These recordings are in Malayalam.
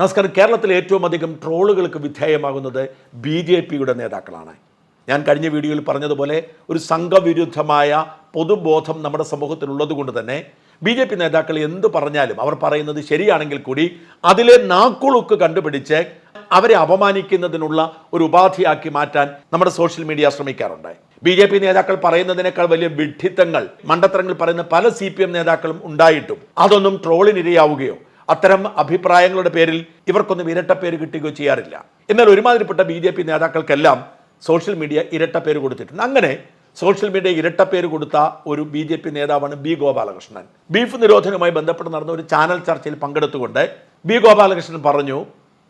നമസ്കാരം. കേരളത്തിൽ ഏറ്റവും അധികം ട്രോളുകൾക്ക് വിധേയമാകുന്നത് ബി ജെ പിയുടെ നേതാക്കളാണ്. ഞാൻ കഴിഞ്ഞ വീഡിയോയിൽ പറഞ്ഞതുപോലെ ഒരു സംഘവിരുദ്ധമായ പൊതുബോധം നമ്മുടെ സമൂഹത്തിലുള്ളത് കൊണ്ട് തന്നെ ബി ജെ പി നേതാക്കൾ എന്ത് പറഞ്ഞാലും അവർ പറയുന്നത് ശരിയാണെങ്കിൽ കൂടി അതിലെ നാക്കുളുക്ക് കണ്ടുപിടിച്ച് അവരെ അപമാനിക്കുന്നതിനുള്ള ഒരു ഉപാധിയാക്കി മാറ്റാൻ നമ്മുടെ സോഷ്യൽ മീഡിയ ശ്രമിക്കാറുണ്ട്. ബി ജെ പി നേതാക്കൾ പറയുന്നതിനേക്കാൾ വലിയ വിഡ്ഢിത്തങ്ങൾ മണ്ടത്തരങ്ങൾ പറയുന്ന പല സി പി എം നേതാക്കളും ഉണ്ടായിട്ടും അതൊന്നും ട്രോളിനിരയാവുകയോ അത്തരം അഭിപ്രായങ്ങളുടെ പേരിൽ ഇവർക്കൊന്നും ഇരട്ട പേര് കിട്ടുകയോ ചെയ്യാറില്ല. എന്നാൽ ഒരുമാതിരിപ്പെട്ട ബി ജെ പി നേതാക്കൾക്കെല്ലാം സോഷ്യൽ മീഡിയ ഇരട്ട പേര് കൊടുത്തിട്ടുണ്ട്. അങ്ങനെ സോഷ്യൽ മീഡിയ ഇരട്ട പേര് കൊടുത്ത ഒരു ബി ജെ പി നേതാവാണ് ബി ഗോപാലകൃഷ്ണൻ. ബീഫ് നിരോധനവുമായി ബന്ധപ്പെട്ട് നടന്ന ഒരു ചാനൽ ചർച്ചയിൽ പങ്കെടുത്തുകൊണ്ട് ബി ഗോപാലകൃഷ്ണൻ പറഞ്ഞു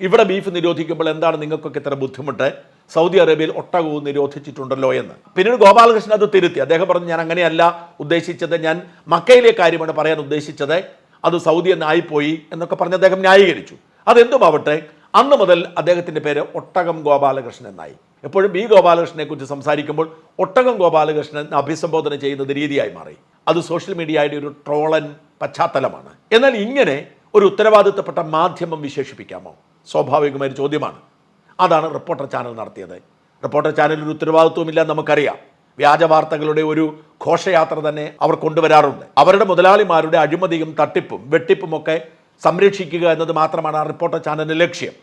ഇവിടെ ബീഫ് നിരോധിക്കുമ്പോൾ എന്താണ് നിങ്ങൾക്കൊക്കെ ഇത്ര ബുദ്ധിമുട്ട്? സൗദി അറേബ്യയിൽ ഒട്ടകവും നിരോധിച്ചിട്ടുണ്ടല്ലോ എന്ന്. പിന്നീട് ഗോപാലകൃഷ്ണൻ അത് തിരുത്തി. അദ്ദേഹം പറഞ്ഞു ഞാൻ അങ്ങനെയല്ല ഉദ്ദേശിച്ചത്. ഞാൻ മക്കയിലെ കാര്യമാണ് പറയാൻ ഉദ്ദേശിച്ചത്. അത് സൗദി എന്നായിപ്പോയി എന്നൊക്കെ പറഞ്ഞ് അദ്ദേഹം ന്യായീകരിച്ചു. അതെന്തുമാവട്ടെ അന്ന് മുതൽ അദ്ദേഹത്തിന്റെ പേര് ഒട്ടകം ഗോപാലകൃഷ്ണൻ എന്നായി. എപ്പോഴും ബി ഗോപാലകൃഷ്ണനെ കുറിച്ച് സംസാരിക്കുമ്പോൾ ഒട്ടകം ഗോപാലകൃഷ്ണൻ അഭിസംബോധന ചെയ്യുന്നത് രീതിയായി മാറി. അത് സോഷ്യൽ മീഡിയയുടെ ഒരു ട്രോളൻ പശ്ചാത്തലമാണ്. എന്നാൽ ഇങ്ങനെ ഒരു ഉത്തരവാദിത്തപ്പെട്ട മാധ്യമം വിശേഷിപ്പിക്കാമോ? സ്വാഭാവികമായ ചോദ്യമാണ്. അതാണ് റിപ്പോർട്ടർ ചാനൽ നടത്തിയത്. റിപ്പോർട്ടർ ചാനലിൽ ഒരു ഉത്തരവാദിത്വമില്ല നമുക്കറിയാം. വ്യാജ വാർത്തകളുടെ ഒരു ഘോഷയാത്ര തന്നെ അവർ കൊണ്ടുവരാറുണ്ട്. അവരുടെ മുതലാളിമാരുടെ അഴിമതിയും തട്ടിപ്പും വെട്ടിപ്പും ഒക്കെ സംരക്ഷിക്കുക എന്നത് മാത്രമാണ് ആ റിപ്പോർട്ടർ ചാനലിന്റെ ലക്ഷ്യം.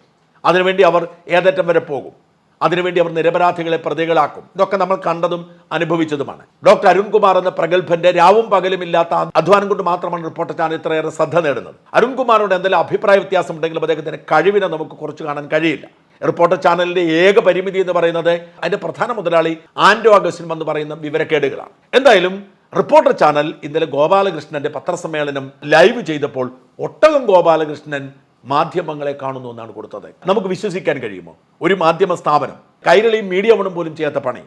അതിനുവേണ്ടി അവർ ഏതറ്റം വരെ പോകും. അതിനുവേണ്ടി അവർ നിരപരാധികളെ പ്രതികളാക്കും. ഇതൊക്കെ നമ്മൾ കണ്ടതും അനുഭവിച്ചതുമാണ്. ഡോക്ടർ അരുൺകുമാർ എന്ന പ്രഗത്ഭന്റെ രാവും പകലും ഇല്ലാത്ത അധ്വാനം കൊണ്ട് മാത്രമാണ് റിപ്പോർട്ടർ ചാനൽ ഇത്രയേറെ ശ്രദ്ധ നേടുന്നത്. അരുൺകുമാറിനോട് എന്തെങ്കിലും അഭിപ്രായ വ്യത്യാസം ഉണ്ടെങ്കിലും അദ്ദേഹത്തിന്റെ കഴിവിനെ നമുക്ക് കുറച്ച് കാണാൻ കഴിയില്ല. റിപ്പോർട്ടർ ചാനലിന്റെ ഏക പരിമിതി എന്ന് പറയുന്നത് അതിന്റെ പ്രധാന മുതലാളി ആൻഡോ അഗസ്റ്റിൻ എന്ന് പറയുന്ന വിവരക്കേടുകളാണ്. എന്തായാലും റിപ്പോർട്ടർ ചാനൽ ഇന്നലെ ഗോപാലകൃഷ്ണന്റെ പത്രസമ്മേളനം ലൈവ് ചെയ്തപ്പോൾ ഒട്ടകം ഗോപാലകൃഷ്ണൻ മാധ്യമങ്ങളെ കാണുന്നു എന്നാണ് കൊടുത്തത്. നമുക്ക് വിശ്വസിക്കാൻ കഴിയുമോ? ഒരു മാധ്യമ സ്ഥാപനം കൈരളി മീഡിയ വണും പോലും ചെയ്യാത്ത പണി.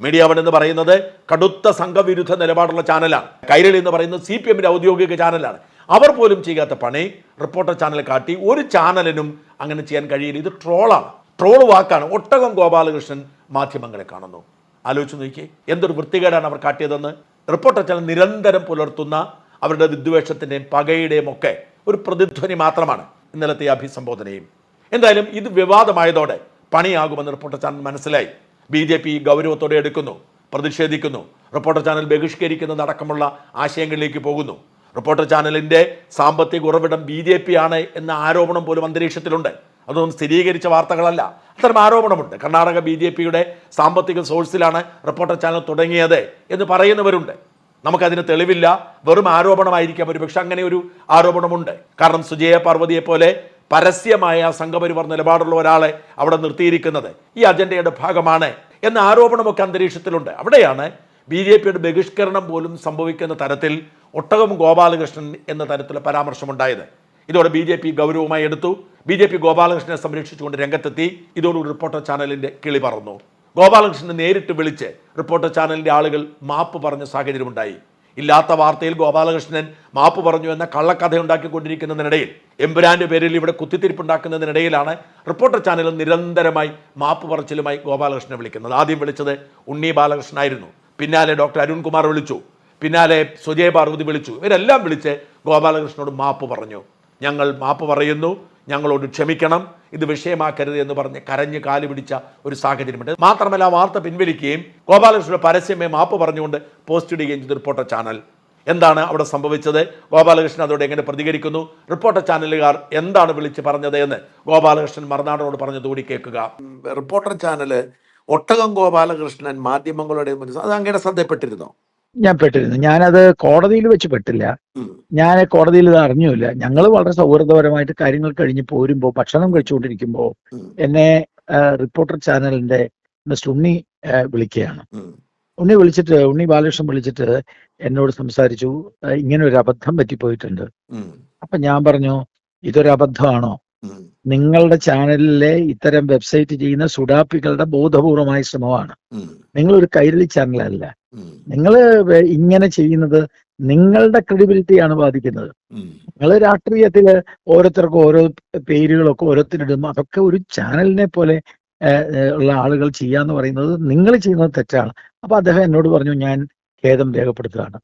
മീഡിയ വൺ എന്ന് പറയുന്നത് കടുത്ത സംഘവിരുദ്ധ നിലപാടുള്ള ചാനലാണ്. കൈരളി എന്ന് പറയുന്നത് സി പി എമ്മിന്റെ ഔദ്യോഗിക ചാനലാണ്. അവർ പോലും ചെയ്യാത്ത പണി റിപ്പോർട്ടർ ചാനൽ കാട്ടി ഒരു ചാനലിനും അങ്ങനെ ചെയ്യാൻ കഴിയില്ല. ഇത് ട്രോളാണ്. ട്രോൾ വാക്കാണ്. ഒട്ടകം ഗോപാലകൃഷ്ണൻ മാധ്യമങ്ങളെ കാണുന്നു. ആലോചിച്ച് നോക്കിയേ. എന്തൊരു വൃത്തികേടാണ് അവർ കാട്ടിയതെന്ന്. റിപ്പോർട്ടർ ചാനൽ നിരന്തരം പുലർത്തുന്ന അവരുടെ വിദ്വേഷത്തിന്റെയും പകയുടെയും ഒക്കെ ഒരു പ്രതിധ്വനി മാത്രമാണ് ഇന്നലത്തെ അഭിസംബോധനയും. എന്തായാലും ഇത് വിവാദമായതോടെ പണിയാകുമെന്ന് റിപ്പോർട്ടർ ചാനൽ മനസ്സിലായി. ബി ജെ പി ഗൗരവത്തോടെ എടുക്കുന്നു പ്രതിഷേധിക്കുന്നു. റിപ്പോർട്ടർ ചാനൽ ബഹിഷ്കരിക്കുന്നതടക്കമുള്ള ആശയങ്ങളിലേക്ക് പോകുന്നു. റിപ്പോർട്ടർ ചാനലിന്റെ സാമ്പത്തിക ഉറവിടം ബി ജെ പി ആണ് എന്ന ആരോപണം പോലും അന്തരീക്ഷത്തിലുണ്ട്. അതൊന്നും സ്ഥിരീകരിച്ച വാർത്തകളല്ല. അത്തരം ആരോപണമുണ്ട്. കർണാടക ബി ജെ പിയുടെ സാമ്പത്തിക സോഴ്സിലാണ് റിപ്പോർട്ടർ ചാനൽ തുടങ്ങിയത് എന്ന് പറയുന്നവരുണ്ട്. നമുക്കതിന് തെളിവില്ല. വെറും ആരോപണമായിരിക്കാം. ഒരു പക്ഷെ അങ്ങനെ ഒരു ആരോപണമുണ്ട്. കാരണം സുജയ പാർവതിയെ പോലെ പരസ്യമായ സംഘപരിവാർ നിലപാടുള്ള ഒരാളെ അവിടെ നിർത്തിയിരിക്കുന്നത് ഈ അജണ്ടയുടെ ഭാഗമാണ് എന്ന ആരോപണമൊക്കെ അന്തരീക്ഷത്തിലുണ്ട്. അവിടെയാണ് ബി ജെ പിയുടെ ബഹിഷ്കരണം പോലും സംഭവിക്കുന്ന തരത്തിൽ ഒട്ടകം ഗോപാലകൃഷ്ണൻ എന്ന തരത്തിലുള്ള പരാമർശമുണ്ടായത്. ഇതോടെ ബി ജെ പി ഗൗരവമായി എടുത്തു. ബി ജെ പി ഗോപാലകൃഷ്ണനെ സംരക്ഷിച്ചുകൊണ്ട് രംഗത്തെത്തി. ഇതോടുകൂടി റിപ്പോർട്ടർ ചാനലിന്റെ കിളി പറന്നു. ഗോപാലകൃഷ്ണനെ നേരിട്ട് വിളിച്ച് റിപ്പോർട്ടർ ചാനലിന്റെ ആളുകൾ മാപ്പ് പറഞ്ഞ സാഹചര്യമുണ്ടായി. ഇല്ലാത്ത വാർത്തയിൽ ഗോപാലകൃഷ്ണൻ മാപ്പ് പറഞ്ഞു എന്ന കള്ളക്കഥ ഉണ്ടാക്കിക്കൊണ്ടിരിക്കുന്നതിനിടയിൽ എമ്പുരാന്റെ പേരിൽ ഇവിടെ കുത്തിത്തിരിപ്പുണ്ടാക്കുന്നതിനിടയിലാണ് റിപ്പോർട്ടർ ചാനൽ നിരന്തരമായി മാപ്പ് പറച്ചിലുമായി ഗോപാലകൃഷ്ണനെ വിളിക്കുന്നത്. ആദ്യം വിളിച്ചത് ഉണ്ണി ബാലകൃഷ്ണനായിരുന്നു. പിന്നാലെ ഡോക്ടർ അരുൺകുമാർ വിളിച്ചു. പിന്നാലെ സുജയ പാർവതി വിളിച്ചു. ഇവരെല്ലാം വിളിച്ച് ഗോപാലകൃഷ്ണനോട് മാപ്പ് പറഞ്ഞു. ഞങ്ങൾ മാപ്പ് പറയുന്നു. ഞങ്ങളോട് ക്ഷമിക്കണം. ഇത് വിഷയമാക്കരുത് എന്ന് പറഞ്ഞ് കരഞ്ഞ് കാൽ പിടിച്ച ഒരു സാഹചര്യമുണ്ട്. മാത്രമല്ല വാർത്ത പിൻവലിക്കുകയും ഗോപാലകൃഷ്ണൻ പരസ്യമേ മാപ്പ് പറഞ്ഞുകൊണ്ട് പോസ്റ്റ് ഇടുകയും ചെയ്ത റിപ്പോർട്ടർ ചാനൽ. എന്താണ് അവിടെ സംഭവിച്ചത്? ഗോപാലകൃഷ്ണൻ അതോടെ എങ്ങനെ പ്രതികരിക്കുന്നു? റിപ്പോർട്ടർ ചാനലുകാർ എന്താണ് വിളിച്ച് പറഞ്ഞത് എന്ന് ഗോപാലകൃഷ്ണൻ മറുനാടനോട് പറഞ്ഞതുകൂടി കേൾക്കുക. റിപ്പോർട്ടർ ചാനൽ ഒട്ടകം ഗോപാലകൃഷ്ണൻ മാധ്യമങ്ങളുടെ മുന്നിൽ അത് അങ്ങയുടെ ശ്രദ്ധപ്പെട്ടിരുന്നോ ഞാൻ പെട്ടിരുന്നു. ഞാനത് കോടതിയിൽ വെച്ച് പെട്ടില്ല. ഞാൻ കോടതിയിൽ ഇത് അറിഞ്ഞില്ല ഞങ്ങൾ വളരെ സൗഹൃദപരമായിട്ട് കാര്യങ്ങൾ കഴിഞ്ഞ് പോരുമ്പോൾ ഭക്ഷണം കഴിച്ചുകൊണ്ടിരിക്കുമ്പോൾ എന്നെ റിപ്പോർട്ടർ ചാനലിന്റെ മിസ്റ്റർ ഉണ്ണി വിളിക്കുകയാണ്. ഉണ്ണി വിളിച്ചിട്ട് ഉണ്ണി ബാലകൃഷ്ണൻ വിളിച്ചിട്ട് എന്നോട് സംസാരിച്ചു. ഇങ്ങനെ ഒരു അബദ്ധം പറ്റിപ്പോയിട്ടുണ്ട്. അപ്പൊ ഞാൻ പറഞ്ഞു ഇതൊരു അബദ്ധമാണോ? നിങ്ങളുടെ ചാനലിലെ ഇത്തരം വെബ്സൈറ്റ് ചെയ്യുന്ന സുഡാപ്പികളുടെ ബോധപൂർവമായ ശ്രമമാണ്. നിങ്ങൾ ഒരു കൈരളി ചാനലല്ല. നിങ്ങൾ ഇങ്ങനെ ചെയ്യുന്നത് നിങ്ങളുടെ ക്രെഡിബിലിറ്റിയാണ് ബാധിക്കുന്നത്. നിങ്ങൾ രാഷ്ട്രീയത്തിൽ ഓരോരുത്തർക്കും ഓരോ പേരുകളൊക്കെ ഓരോരുത്തരിടും. അതൊക്കെ ഒരു ചാനലിനെ പോലെ ഉള്ള ആളുകൾ ചെയ്യാന്ന് പറയുന്നത് നിങ്ങൾ ചെയ്യുന്നത് തെറ്റാണ്. അപ്പൊ അദ്ദേഹം എന്നോട് പറഞ്ഞു ഞാൻ ഖേദം രേഖപ്പെടുത്തുകയാണ്.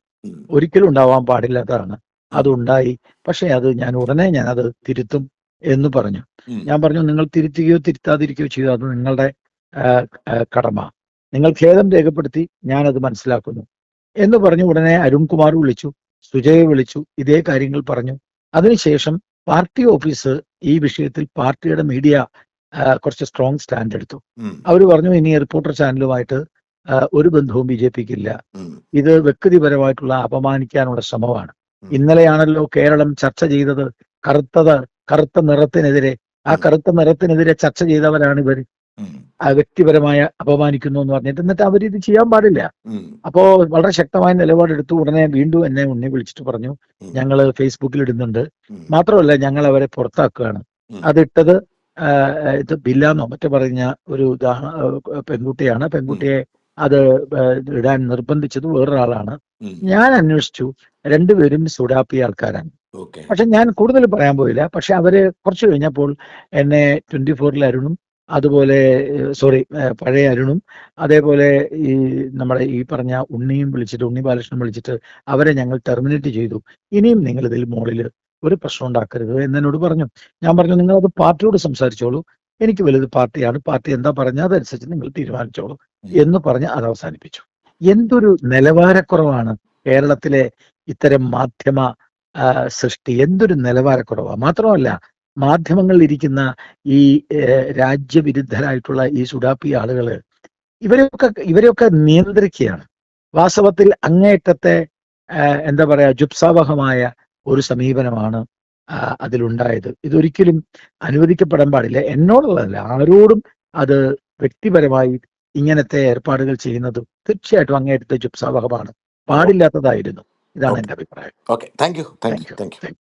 ഒരിക്കലും ഉണ്ടാവാൻ പാടില്ലാത്തതാണ്. അതുണ്ടായി പക്ഷെ അത് ഞാൻ ഉടനെ ഞാൻ അത് തിരുത്തും എന്ന് പറഞ്ഞു. ഞാൻ പറഞ്ഞു നിങ്ങൾ തിരുത്തുകയോ തിരുത്താതിരിക്കുകയോ ചെയ്തു അത് നിങ്ങളുടെ കടമ. നിങ്ങൾ ഖേദം രേഖപ്പെടുത്തി ഞാനത് മനസ്സിലാക്കുന്നു. എന്ന് പറഞ്ഞു ഉടനെ അരുൺകുമാർ വിളിച്ചു. സുജയെ വിളിച്ചു. ഇതേ കാര്യങ്ങൾ പറഞ്ഞു. അതിനുശേഷം പാർട്ടി ഓഫീസ് ഈ വിഷയത്തിൽ പാർട്ടിയുടെ മീഡിയ കുറച്ച് സ്ട്രോങ് സ്റ്റാൻഡ് എടുത്തു. അവർ പറഞ്ഞു ഇനി റിപ്പോർട്ടർ ചാനലുമായിട്ട് ഒരു ബന്ധവും ബി ജെ പിക്ക് ഇല്ല ഇത് വ്യക്തിപരമായിട്ടുള്ള അപമാനിക്കാനുള്ള ശ്രമമാണ്. ഇന്നലെയാണല്ലോ കേരളം ചർച്ച ചെയ്തത്. കറുത്തത് കറുത്ത നിറത്തിനെതിരെ. ആ. കറുത്ത നിറത്തിനെതിരെ ചർച്ച ചെയ്തവരാണ് ഇവർ വ്യക്തിപരമായ അപമാനിക്കുന്നു എന്ന് പറഞ്ഞിട്ട് എന്നിട്ട് അവരിത് ചെയ്യാൻ പാടില്ല. അപ്പോ വളരെ ശക്തമായ നിലപാടെടുത്തു ഉടനെ വീണ്ടും എന്നെ ഉണ്ണി വിളിച്ചിട്ട് പറഞ്ഞു ഞങ്ങൾ ഫേസ്ബുക്കിൽ ഇടുന്നുണ്ട് മാത്രമല്ല ഞങ്ങൾ അവരെ പുറത്താക്കുകയാണ്. അതിട്ടത് ഇത് ബില്ലാന്നോ മറ്റു പറഞ്ഞ ഒരു ഉദാഹരണ പെൺകുട്ടിയാണ്. പെൺകുട്ടിയെ അത് ഇടാൻ നിർബന്ധിച്ചത് വേറൊരാളാണ്. ഞാൻ അന്വേഷിച്ചു രണ്ടുപേരും സുഡാപ്പി ആൾക്കാരാണ്. പക്ഷെ ഞാൻ കൂടുതൽ പറയാൻ പോയില്ല. പക്ഷെ അവർ കുറച്ച് കഴിഞ്ഞപ്പോൾ എന്നെ ട്വന്റി ഫോറിൽ അരുണും അതുപോലെ സോറി പഴയ അരുണും അതേപോലെ ഈ നമ്മുടെ ഈ പറഞ്ഞ ഉണ്ണിയും വിളിച്ചിട്ട് ഉണ്ണി ബാലകൃഷ്ണൻ വിളിച്ചിട്ട് അവരെ ഞങ്ങൾ ടെർമിനേറ്റ് ചെയ്തു. ഇനിയും നിങ്ങൾ ഇതിൽ മുകളിൽ ഒരു പ്രശ്നം ഉണ്ടാക്കരുത് എന്ന് എന്നോട് പറഞ്ഞു. ഞാൻ പറഞ്ഞു നിങ്ങൾ അത് പാർട്ടിയോട് സംസാരിച്ചോളൂ. എനിക്ക് വലുത് പാർട്ടിയാണ്. പാർട്ടി എന്താ പറഞ്ഞാൽ അതനുസരിച്ച് നിങ്ങൾ തീരുമാനിച്ചോളൂ. എന്ന് പറഞ്ഞ് അത് അവസാനിപ്പിച്ചു. എന്തൊരു നിലവാരക്കുറവാണ് കേരളത്തിലെ ഇത്തരം മാധ്യമ സൃഷ്ടി. എന്തൊരു നിലവാരക്കുറവാണ് മാത്രമല്ല മാധ്യമങ്ങളിൽ ഇരിക്കുന്ന ഈ രാജ്യവിരുദ്ധരായിട്ടുള്ള ഈ സുഡാപ്പി ആളുകൾ ഇവരെയൊക്കെ ഇവരെയൊക്കെ നിയന്ത്രിക്കുകയാണ്. വാസ്തവത്തിൽ അങ്ങേയറ്റത്തെ എന്താ പറയാ ജുപ്സാവഹമായ ഒരു സമീപനമാണ് അതിലുണ്ടായത്. ഇതൊരിക്കലും അനുവദിക്കപ്പെടാൻ പാടില്ല. എന്നോടുള്ളതല്ല ആരോടും അത് വ്യക്തിപരമായി ഇങ്ങനത്തെ ഏർപ്പാടുകൾ ചെയ്യുന്നതും തീർച്ചയായിട്ടും അങ്ങേയറ്റത്തെ ജുപ്സാവഹമാണ്. പാടില്ലാത്തതായിരുന്നു. ഇതാണ് എന്റെ എന്റെ അഭിപ്രായം. Okay. Thank you. Thank you. Thank you.